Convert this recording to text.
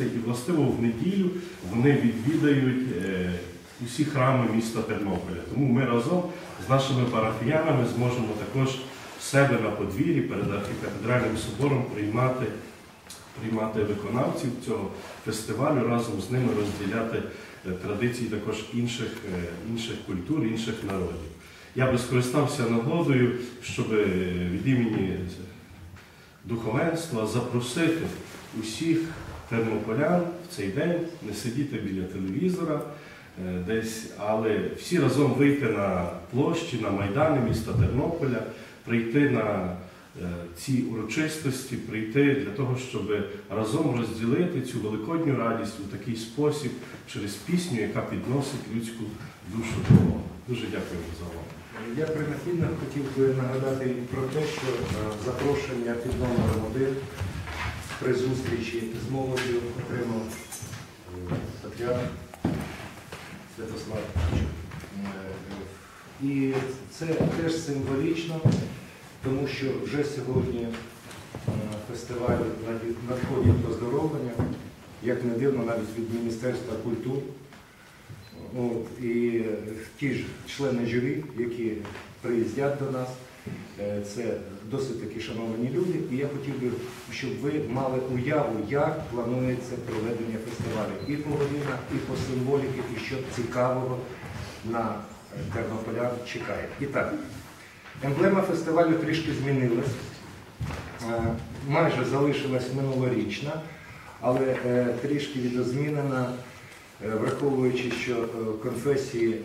і властиво в неділю вони відвідають е, усі храми міста Тернополя. Тому ми разом з нашими парафіянами зможемо також в себе на подвір'ї перед архікатедральним собором приймати, приймати виконавців цього фестивалю, разом з ними розділяти е, традиції також інших, е, інших культур, інших народів. Я би скористався нагодою, щоб від імені духовенства запросити усіх тернополян в цей день не сидіти біля телевізора е, десь, але всі разом вийти на площі, на майдани міста Тернополя, прийти на ці урочистості, прийти для того, щоб разом розділити цю великодню радість у такий спосіб через пісню, яка підносить людську душу до Бога. Дуже дякую за увагу. Я принагідно хотів би нагадати про те, що е, запрошення під номером один при зустрічі з молоддю отримав е, Патріарх Святослав. Е, І це теж символічно, тому що вже сьогодні е, фестиваль надходять поздоровлення, як не дивно, навіть від Міністерства культури. От, і ті ж члени журі, які приїздять до нас, е, це досить таки шановані люди. І я хотів би, щоб ви мали уяву, як планується проведення фестивалю і по годинах, і по символіки, і що цікавого на тернополян чекає. І так, емблема фестивалю трішки змінилась. Е, Майже залишилась минулорічна, але е, трішки відозмінена, е, враховуючи, що конфесії